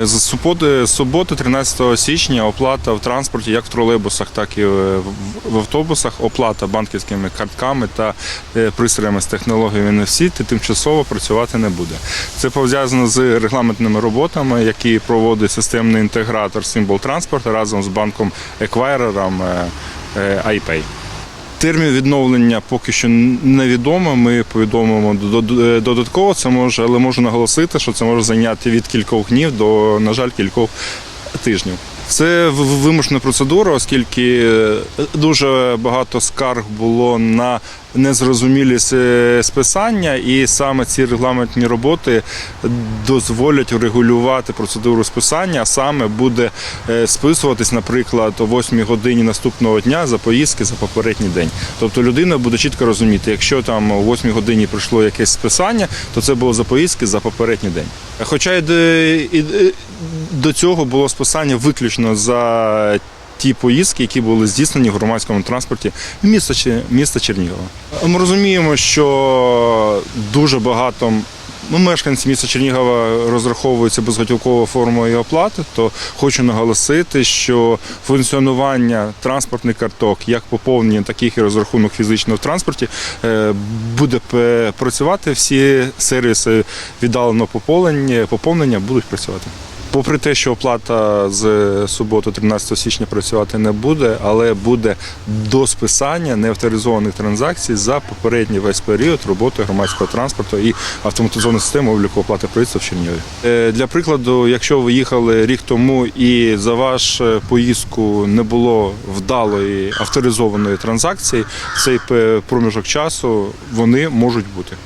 З суботи, суботи, 13 січня, оплата в транспорті, як в тролейбусах, так і в автобусах, оплата банківськими картками та е, пристроями з технологією ти тимчасово працювати не буде. Це пов'язано з регламентними роботами, які проводить системний інтегратор Symbol Transport разом з банком еквайрером е, е, iPay. Термін відновлення поки що невідомо. Ми повідомимо додатково. Це може, але можу наголосити, що це може зайняти від кількох днів до, на жаль, кількох тижнів. Це вимушена процедура, оскільки е, дуже багато скарг було на незрозумілі списання, і саме ці регламентні роботи дозволять регулювати процедуру списання, саме буде е, списуватись, наприклад, о 8 годині наступного дня за поїздки за попередній день. Тобто людина буде чітко розуміти, якщо там о 8 годині прийшло якесь списання, то це було за поїздки за попередній день. Хоча і до цього було списання виключно за ті поїздки, які були здійснені в громадському транспорті міста, міста Чернігова. Ми розуміємо, що дуже багато ну, мешканці міста Чернігова розраховуються безготівковою формою оплати, то хочу наголосити, що функціонування транспортних карток, як поповнення, таких і розрахунок фізично в транспорті, е, буде працювати. Всі сервіси віддаленого поповнення, поповнення будуть працювати. Попри те, що оплата з суботи, 13 січня працювати не буде, але буде до списання неавторизованих транзакцій за попередній весь період роботи громадського транспорту і автоматизованої системи обліку оплати проїзду в Чернігові. Е, Для прикладу, якщо ви їхали рік тому і за вашу поїздку не було вдалої авторизованої транзакції, цей проміжок часу вони можуть бути.